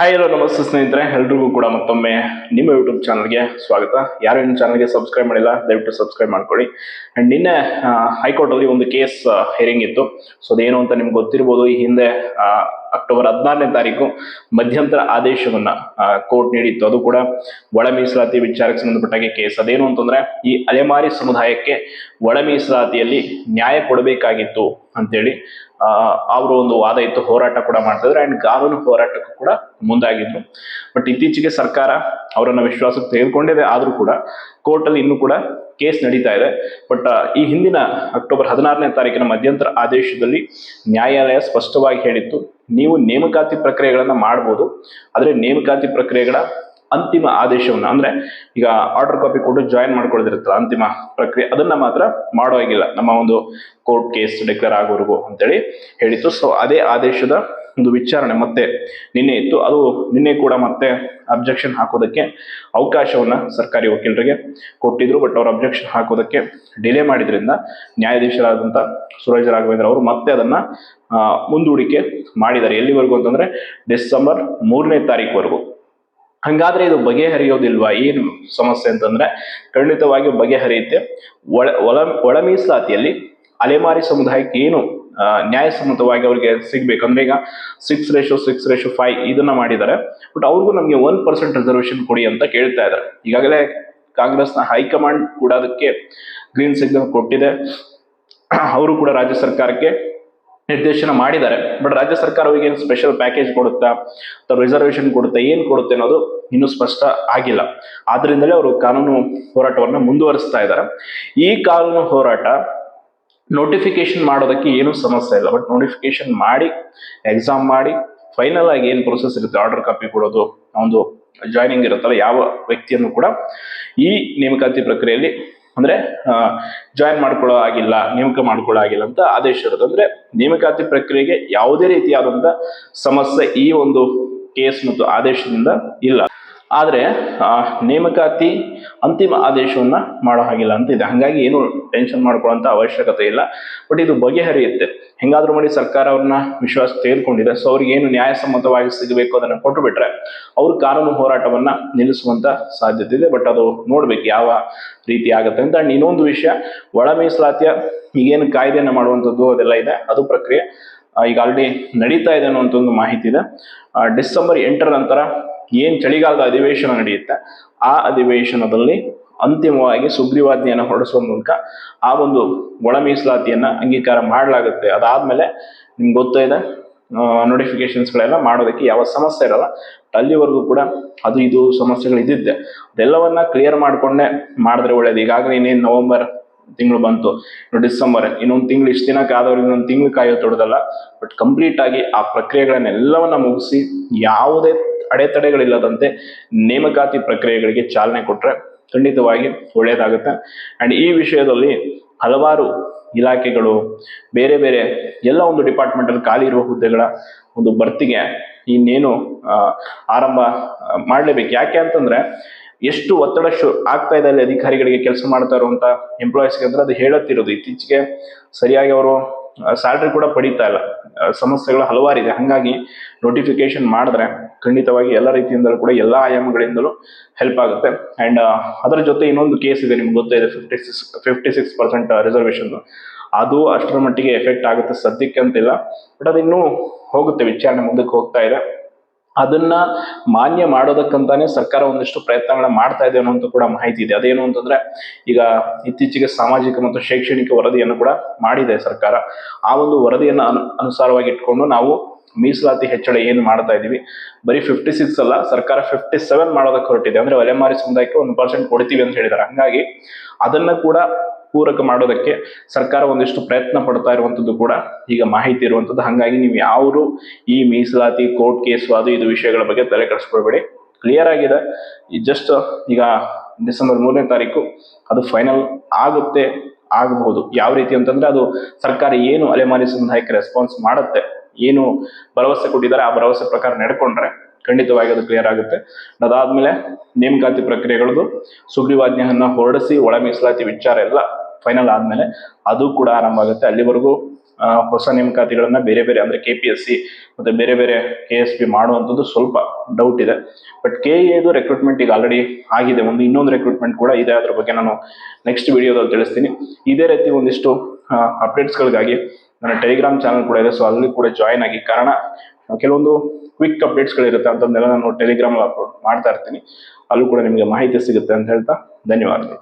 Hi hello ನಮಸ್ತೆ ಸ್ನೇಹಿತರೆ, ಎಲ್ರಿಗೂ ಕೂಡ ಮತ್ತೊಮ್ಮೆ ನಿಮ್ಮ ಯೂಟ್ಯೂಬ್ ಚಾನಲ್ಗೆ ಸ್ವಾಗತ. ಯಾರು ಇನ್ನು ಚಾನಲ್ಗೆ ಸಬ್ಸ್ಕ್ರೈಬ್ ಮಾಡಿಲ್ಲ, ದಯವಿಟ್ಟು ಸಬ್ಸ್ಕ್ರೈಬ್ ಮಾಡ್ಕೊಳ್ಳಿ. ಅಂಡ್ ನಿನ್ನೆ ಹೈಕೋರ್ಟಲ್ಲಿ ಒಂದು ಕೇಸ್ ಹೇರಿಂಗ್ ಇತ್ತು. ಸೊ ಅದೇನು ಅಂತ ನಿಮ್ಗೆ ಗೊತ್ತಿರ್ಬೋದು, ಈ ಹಿಂದೆ ಅಕ್ಟೋಬರ್ ಹದಿನಾರನೇ ತಾರೀಕು ಮಧ್ಯಂತರ ಆದೇಶವನ್ನ ಕೋರ್ಟ್ ನೀಡಿತ್ತು. ಅದು ಕೂಡ ಒಳ ಮೀಸಲಾತಿ ವಿಚಾರಕ್ಕೆ ಸಂಬಂಧಪಟ್ಟಾಗೆ ಕೇಸ್ ಅದೇನು ಅಂತಂದ್ರೆ, ಈ ಅಲೆಮಾರಿ ಸಮುದಾಯಕ್ಕೆ ಒಳ ಮೀಸಲಾತಿಯಲ್ಲಿ ನ್ಯಾಯ ಕೊಡಬೇಕಾಗಿತ್ತು. ಅಂತೇಳಿ ಅವರು ಒಂದು ವಾದ ಇತ್ತು, ಹೋರಾಟ ಕೂಡ ಮಾಡ್ತಿದ್ರು. ಅಂಡ್ ಕಾನೂನು ಹೋರಾಟಕ್ಕೂ ಕೂಡ ಮುಂದಾಗಿದ್ರು ಬಟ್ ಇತ್ತೀಚೆಗೆ ಸರ್ಕಾರ ಅವರನ್ನ ವಿಶ್ವಾಸಕ್ಕೆ ತೆಗೆದುಕೊಂಡಿದೆ. ಆದರೂ ಕೂಡ ಕೋರ್ಟಲ್ಲಿ ಇನ್ನೂ ಕೂಡ ಕೇಸ್ ನಡೀತಾ ಇದೆ. ಬಟ್ ಈ ಹಿಂದಿನ ಅಕ್ಟೋಬರ್ ಹದಿನಾರನೇ ತಾರೀಕಿನ ಮಧ್ಯಂತರ ಆದೇಶದಲ್ಲಿ ನ್ಯಾಯಾಲಯ ಸ್ಪಷ್ಟವಾಗಿ ಹೇಳಿತ್ತು, ನೀವು ನೇಮಕಾತಿ ಪ್ರಕ್ರಿಯೆಗಳನ್ನು ಮಾಡ್ಬೋದು. ಆದರೆ ನೇಮಕಾತಿ ಪ್ರಕ್ರಿಯೆಗಳ ಅಂತಿಮ ಆದೇಶವನ್ನು, ಅಂದ್ರೆ ಈಗ ಆರ್ಡರ್ ಕಾಪಿ ಕೊಟ್ಟು ಜಾಯಿನ್ ಮಾಡ್ಕೊಳ್ಳೋದಿರುತ್ತಲ್ಲ ಅಂತಿಮ ಪ್ರಕ್ರಿಯೆ, ಅದನ್ನ ಮಾತ್ರ ಮಾಡೋ ಹಾಗಿಲ್ಲ. ನಮ್ಮ ಒಂದು ಕೋರ್ಟ್ ಕೇಸ್ ಡಿಕ್ಲೇರ್ ಆಗೋವರೆಗೂ ಅಂತೇಳಿ ಹೇಳಿತ್ತು. ಸೊ ಅದೇ ಆದೇಶದ ಒಂದು ವಿಚಾರಣೆ ಮತ್ತೆ ನಿನ್ನೆ ಇತ್ತು. ಅದು ನಿನ್ನೆ ಕೂಡ ಮತ್ತೆ ಅಬ್ಜೆಕ್ಷನ್ ಹಾಕೋದಕ್ಕೆ ಅವಕಾಶವನ್ನ ಸರ್ಕಾರಿ ವಕೀಲರಿಗೆ ಕೊಟ್ಟಿದ್ರು. ಬಟ್ ಅವರು ಅಬ್ಜೆಕ್ಷನ್ ಹಾಕೋದಕ್ಕೆ ಡಿಲೇ ಮಾಡಿದ್ರಿಂದ ನ್ಯಾಯಾಧೀಶರಾದಂಥ ಸುರೇಶ್ ರಾಘವೇಂದ್ರ ಅವರು ಮತ್ತೆ ಅದನ್ನ ಮುಂದೂಡಿಕೆ ಮಾಡಿದ್ದಾರೆ. ಎಲ್ಲಿವರೆಗೂ ಅಂತಂದ್ರೆ ಡಿಸೆಂಬರ್ ಮೂರನೇ ತಾರೀಕುವರೆಗೂ. ಹಂಗಾದ್ರೆ ಇದು ಬಗೆಹರಿಯೋದಿಲ್ವಾ? ಏನು ಸಮಸ್ಯೆ ಅಂತಂದ್ರೆ ಖಂಡಿತವಾಗಿ ಬಗೆಹರಿಯುತ್ತೆ. ಒಳ ಒಳ ಒಳ ಮೀಸಲಾತಿಯಲ್ಲಿ ಅಲೆಮಾರಿ ಸಮುದಾಯಕ್ಕೆ ಏನು ನ್ಯಾಯಸಮ್ಮತವಾಗಿ ಅವ್ರಿಗೆ ಸಿಗ್ಬೇಕು ಅಂದ್ರೆ ಈಗ six ratio six ratio five ಇದನ್ನ ಮಾಡಿದ್ದಾರೆ. ಬಟ್ ಅವ್ರಿಗೂ ನಮಗೆ ಒನ್ ಪರ್ಸೆಂಟ್ ರಿಸರ್ವೇಶನ್ ಕೊಡಿ ಅಂತ ಕೇಳ್ತಾ ಇದ್ದಾರೆ. ಈಗಾಗಲೇ ಕಾಂಗ್ರೆಸ್ನ ಹೈಕಮಾಂಡ್ ಕೂಡ ಅದಕ್ಕೆ ಗ್ರೀನ್ ಸಿಗ್ನಲ್ ಕೊಟ್ಟಿದೆ. ಅವರು ಕೂಡ ರಾಜ್ಯ ಸರ್ಕಾರಕ್ಕೆ ನಿರ್ದೇಶನ ಮಾಡಿದ್ದಾರೆ. ಬಟ್ ರಾಜ್ಯ ಸರ್ಕಾರ ಏನು ಸ್ಪೆಷಲ್ ಪ್ಯಾಕೇಜ್ ಕೊಡುತ್ತಾ, ಅಥವಾ ರಿಸರ್ವೇಶನ್ ಕೊಡುತ್ತಾ, ಏನು ಕೊಡುತ್ತೆ ಅನ್ನೋದು ಇನ್ನೂ ಸ್ಪಷ್ಟ ಆಗಿಲ್ಲ. ಆದ್ರಿಂದಲೇ ಅವರು ಕಾನೂನು ಹೋರಾಟವನ್ನ ಮುಂದುವರಿಸ್ತಾ ಇದ್ದಾರೆ. ಈ ಕಾನೂನು ಹೋರಾಟ ನೋಟಿಫಿಕೇಶನ್ ಮಾಡೋದಕ್ಕೆ ಏನೂ ಸಮಸ್ಯೆ ಇಲ್ಲ. ಬಟ್ ನೋಟಿಫಿಕೇಶನ್ ಮಾಡಿ ಎಕ್ಸಾಮ್ ಮಾಡಿ ಫೈನಲ್ ಆಗಿ ಏನು ಪ್ರೊಸೆಸ್ ಇರುತ್ತೆ ಆರ್ಡರ್ ಕಾಪಿ ಕೊಡೋದು, ಒಂದು ಜಾಯ್ನಿಂಗ್ ಇರುತ್ತಲ್ಲ, ಯಾವ ವ್ಯಕ್ತಿಯನ್ನು ಕೂಡ ಈ ನೇಮಕಾತಿ ಪ್ರಕ್ರಿಯೆಯಲ್ಲಿ ಅಂದ್ರೆ ಜಾಯಿನ್ ಮಾಡ್ಕೊಳ್ಳೋ ಆಗಿಲ್ಲ ನೇಮಕ ಮಾಡ್ಕೊಳ್ಳೋ ಆಗಿಲ್ಲ ಅಂತ ಆದೇಶ ಇರೋದು. ಅಂದ್ರೆ, ನೇಮಕಾತಿ ಪ್ರಕ್ರಿಯೆಗೆ ಯಾವುದೇ ರೀತಿಯಾದಂತ ಸಮಸ್ಯೆ ಈ ಒಂದು ಕೇಸ್ ಮತ್ತು ಆದೇಶದಿಂದ ಇಲ್ಲ. ಆದ್ರೆ ಆ, ನೇಮಕಾತಿ ಅಂತಿಮ ಆದೇಶವನ್ನು ಮಾಡೋ ಹಾಗಿಲ್ಲ ಅಂತ ಇದೆ. ಹಾಗಾಗಿ ಏನು ಟೆನ್ಷನ್ ಮಾಡ್ಕೊಳ್ಳೋಂಥ ಅವಶ್ಯಕತೆ ಇಲ್ಲ. ಬಟ್ ಇದು ಬಗೆಹರಿಯುತ್ತೆ. ಹೆಂಗಾದ್ರೂ ಮಾಡಿ ಸರ್ಕಾರ ಅವ್ರನ್ನ ವಿಶ್ವಾಸ ತೆಗೆದುಕೊಂಡಿದೆ. ಸೊ ಅವ್ರಿಗೆ ಏನು ನ್ಯಾಯಸಮ್ಮತವಾಗಿ ಸಿಗಬೇಕು ಅದನ್ನು ಕೊಟ್ಟು ಬಿಟ್ರೆ ಅವ್ರ ಕಾನೂನು ಹೋರಾಟವನ್ನ ನಿಲ್ಲಿಸುವಂತ ಸಾಧ್ಯತೆ ಇದೆ. ಬಟ್ ಅದು ನೋಡ್ಬೇಕು ಯಾವ ರೀತಿ ಆಗುತ್ತೆ ಅಂತ. ಅಂಡ್ ಇನ್ನೊಂದು ವಿಷಯ ಒಳ ಮೀಸಲಾತಿಯ ಈಗೇನು ಕಾಯ್ದೆಯನ್ನು ಮಾಡುವಂಥದ್ದು ಅದೆಲ್ಲ ಇದೆ. ಅದು ಪ್ರಕ್ರಿಯೆ ಈಗ ಆಲ್ರೆಡಿ ನಡೀತಾ ಇದೆ ಅನ್ನುವಂಥ ಒಂದು ಮಾಹಿತಿ ಇದೆ. ಡಿಸೆಂಬರ್ ಎಂಟರ ನಂತರ ಏನ್ ಚಳಿಗಾಲದ ಅಧಿವೇಶನ ನಡೆಯುತ್ತೆ, ಆ ಅಧಿವೇಶನದಲ್ಲಿ ಅಂತಿಮವಾಗಿ ಸುಗ್ರೀವಾಜ್ಞೆಯನ್ನು ಹೊರಡಿಸುವ ಮೂಲಕ ಆ ಒಂದು ಒಳ ಮೀಸಲಾತಿಯನ್ನ ಅಂಗೀಕಾರ ಮಾಡಲಾಗುತ್ತೆ. ಅದಾದ್ಮೇಲೆ ನಿಮ್ಗೆ ಗೊತ್ತೇ ಇದೆ ನೋಟಿಫಿಕೇಶನ್ಸ್ಗಳೆಲ್ಲ ಮಾಡೋದಕ್ಕೆ ಯಾವ ಸಮಸ್ಯೆ ಇರಲ್ಲ ಅಲ್ಲಿವರೆಗೂ ಕೂಡ ಅದು ಇದು ಸಮಸ್ಯೆಗಳು ಇದ್ದಿದ್ದೆ. ಅದೆಲ್ಲವನ್ನ ಕ್ಲಿಯರ್ ಮಾಡ್ಕೊಂಡೆ, ಮಾಡಿದ್ರೆ ಒಳ್ಳೇದು. ಈಗಾಗಲೇ ಇನ್ನೇನು ನವೆಂಬರ್ ತಿಂಗಳು ಬಂತು ಡಿಸೆಂಬರ್ ಇನ್ನೊಂದು ತಿಂಗಳು ಇಷ್ಟು ದಿನ ಕಾದವ್ರಿಗೆ ಇನ್ನೊಂದು ತಿಂಗಳು ಕಾಯೋ ತೊಡೋದಲ್ಲ ಬಟ್ ಕಂಪ್ಲೀಟ್ ಆಗಿ ಆ ಪ್ರಕ್ರಿಯೆಗಳನ್ನೆಲ್ಲವನ್ನ ಮುಗಿಸಿ, ಯಾವುದೇ ಅಡೆತಡೆಗಳಿಲ್ಲದಂತೆ ನೇಮಕಾತಿ ಪ್ರಕ್ರಿಯೆಗಳಿಗೆ ಚಾಲನೆ ಕೊಟ್ಟರೆ ಖಂಡಿತವಾಗಿ ಒಳ್ಳೆಯದಾಗುತ್ತೆ. ಅಂಡ್ ಈ ವಿಷಯದಲ್ಲಿ ಹಲವಾರು ಇಲಾಖೆಗಳು, ಬೇರೆ ಬೇರೆ ಎಲ್ಲ ಒಂದು ಡಿಪಾರ್ಟ್ಮೆಂಟ್ ಅಲ್ಲಿ ಖಾಲಿ ಇರುವ ಹುದ್ದೆಗಳ ಒಂದು ಭರ್ತಿಗೆ ಇನ್ನೇನು ಆರಂಭ ಮಾಡಲೇಬೇಕು. ಯಾಕೆ ಅಂತಂದ್ರೆ ಎಷ್ಟು ಒತ್ತಡ ಶು, ಆಗ್ತಾ ಇದೆ ಅಲ್ಲಿ ಅಧಿಕಾರಿಗಳಿಗೆ ಕೆಲಸ ಮಾಡ್ತಾ ಇರುವಂತ ಎಂಪ್ಲಾಯೀಸ್ಗೆ ಅಂದ್ರೆ ಅದು ಹೇಳುತ್ತಿರೋದು ಇತ್ತೀಚೆಗೆ ಸರಿಯಾಗಿ ಅವರು ಸ್ಯಾಲ್ರಿ ಕೂಡ ಪಡೀತಾ ಇಲ್ಲ. ಸಮಸ್ಯೆಗಳು ಹಲವಾರಿದೆ. ಹಂಗಾಗಿ ನೋಟಿಫಿಕೇಶನ್ ಮಾಡಿದ್ರೆ ಖಂಡಿತವಾಗಿ ಎಲ್ಲ ರೀತಿಯಿಂದಲೂ ಕೂಡ ಎಲ್ಲ ಆಯಾಮಗಳಿಂದಲೂ ಹೆಲ್ಪ್ ಆಗುತ್ತೆ. ಅಂಡ್ ಅದರ ಜೊತೆ ಇನ್ನೊಂದು ಕೇಸ್ ಇದೆ ನಿಮ್ಗೆ ಗೊತ್ತಿದೆ fifty six fifty six percent reservation ಅದು ಅಷ್ಟರ ಮಟ್ಟಿಗೆ ಎಫೆಕ್ಟ್ ಆಗುತ್ತೆ ಸದ್ಯಕ್ಕೆ ಅಂತಿಲ್ಲ. ಬಟ್ ಅದು ಇನ್ನೂ ಹೋಗುತ್ತೆ, ವಿಚಾರಣೆ ಮುಂದಕ್ಕೆ ಹೋಗ್ತಾ ಇದೆ. ಅದನ್ನ ಮಾನ್ಯ ಮಾಡೋದಕ್ಕಂತಾನೆ ಸರ್ಕಾರ ಒಂದಿಷ್ಟು ಪ್ರಯತ್ನಗಳನ್ನ ಮಾಡ್ತಾ ಇದೆ ಅನ್ನೋಂಥ ಕೂಡ ಮಾಹಿತಿ ಇದೆ. ಅದೇನು ಅಂತಂದ್ರೆ ಈಗ ಇತ್ತೀಚೆಗೆ ಸಾಮಾಜಿಕ ಮತ್ತು ಶೈಕ್ಷಣಿಕ ವರದಿಯನ್ನು ಕೂಡ ಮಾಡಿದೆ ಸರ್ಕಾರ. ಆ ಒಂದು ವರದಿಯನ್ನು ಅನು, ಅನುಸಾರವಾಗಿ ಇಟ್ಕೊಂಡು ನಾವು ಮೀಸಲಾತಿ ಹೆಚ್ಚಳ ಏನು ಮಾಡ್ತಾ ಇದೀವಿ ಬರೀ ಫಿಫ್ಟಿ ಸಿಕ್ಸ್ ಅಲ್ಲ, ಸರ್ಕಾರ ಫಿಫ್ಟಿ ಸೆವೆನ್ ಮಾಡೋದಕ್ಕೆ ಹೊರಟಿದೆ. ಅಂದ್ರೆ ಅಲೆಮಾರಿ ಸಮುದಾಯಕ್ಕೆ ಒಂದು ಪರ್ಸೆಂಟ್ ಕೊಡ್ತೀವಿ ಅಂತ ಹೇಳಿದ್ದಾರೆ ಹಂಗಾಗಿ ಅದನ್ನ ಕೂಡ ಪೂರಕ ಮಾಡೋದಕ್ಕೆ ಸರ್ಕಾರ ಒಂದಿಷ್ಟು ಪ್ರಯತ್ನ ಪಡ್ತಾ ಇರುವಂತದ್ದು ಕೂಡ ಈಗ ಮಾಹಿತಿ ಇರುವಂತದ್ದು ಹಾಗಾಗಿ ನೀವು ಯಾರು ಈ ಮೀಸಲಾತಿ ಕೋರ್ಟ್ ಕೇಸು ಅದು ಇದು ವಿಷಯಗಳ ಬಗ್ಗೆ ತಲೆ ಕೆಡಿಸ್ಕೊಳ್ಬೇಡಿ. ಕ್ಲಿಯರ್ ಆಗಿದೆ. ಜಸ್ಟ್ ಈಗ ಡಿಸೆಂಬರ್ ಮೂರನೇ ತಾರೀಕು ಅದು ಫೈನಲ್ ಆಗುತ್ತೆ, ಆಗಬಹುದು. ಯಾವ ರೀತಿ ಅಂತಂದ್ರೆ ಅದು ಸರ್ಕಾರ ಏನು ಅಲೆಮಾರಿ ಸಮುದಾಯಕ್ಕೆ ರೆಸ್ಪಾನ್ಸ್ ಮಾಡುತ್ತೆ, ಏನು ಭರವಸೆ ಕೊಟ್ಟಿದ್ದಾರೆ, ಆ ಭರವಸೆ ಪ್ರಕಾರ ನಡ್ಕೊಂಡ್ರೆ ಖಂಡಿತವಾಗಿ ಅದು ಕ್ಲಿಯರ್ ಆಗುತ್ತೆ. ಅದಾದ್ಮೇಲೆ ನೇಮಕಾತಿ ಪ್ರಕ್ರಿಯೆಗಳದ್ದು ಸುಗ್ರೀವಾಜ್ಞೆಯನ್ನ ಹೊರಡಿಸಿ ಒಳ ಮೀಸಲಾತಿ ವಿಚಾರ ಎಲ್ಲ ಫೈನಲ್ ಆದ್ಮೇಲೆ ಅದು ಕೂಡ ಆರಂಭ ಆಗುತ್ತೆ. ಅಲ್ಲಿವರೆಗೂ ಹೊಸ ನೇಮಕಾತಿಗಳನ್ನ ಬೇರೆ ಬೇರೆ ಅಂದ್ರೆ ಕೆ ಪಿ ಎಸ್ ಸಿ ಮತ್ತೆ ಬೇರೆ ಬೇರೆ ಕೆ ಎಸ್ ಪಿ ಮಾಡುವಂಥದ್ದು ಸ್ವಲ್ಪ ಡೌಟ್ ಇದೆ. ಬಟ್ ಕೆ ಎದು ರೆಕ್ರೂಟ್ಮೆಂಟ್ ಈಗ ಆಲ್ರೆಡಿ ಆಗಿದೆ. ಒಂದು ಇನ್ನೊಂದು ರೆಕ್ರೂಟ್ಮೆಂಟ್ ಕೂಡ ಇದೆ. ಅದ್ರ ಬಗ್ಗೆ ನಾನು ನೆಕ್ಸ್ಟ್ ವಿಡಿಯೋದಲ್ಲಿ ತಿಳಿಸ್ತೀನಿ. ಇದೇ ರೀತಿ ಒಂದಿಷ್ಟು ಅಪ್ಡೇಟ್ಸ್ಗಳಿಗಾಗಿ ನನ್ನ ಟೆಲಿಗ್ರಾಮ್ ಚಾನಲ್ ಕೂಡ ಇದೆ. ಸೊ ಅಲ್ಲಿ ಕೂಡ ಜಾಯ್ನ್ ಆಗಿ. ಕಾರಣ, ಕೆಲವೊಂದು ಕ್ವಿಕ್ ಅಪ್ಡೇಟ್ಸ್ಗಳಿರುತ್ತೆ ಅಂತಂದೆಲ್ಲ ನಾನು ಟೆಲಿಗ್ರಾಮ್ ಅಪ್ಲೋಡ್ ಮಾಡ್ತಾ ಇರ್ತೀನಿ. ಅಲ್ಲೂ ಕೂಡ ನಿಮಗೆ ಮಾಹಿತಿ ಸಿಗುತ್ತೆ ಅಂತ ಹೇಳ್ತಾ ಧನ್ಯವಾದಗಳು.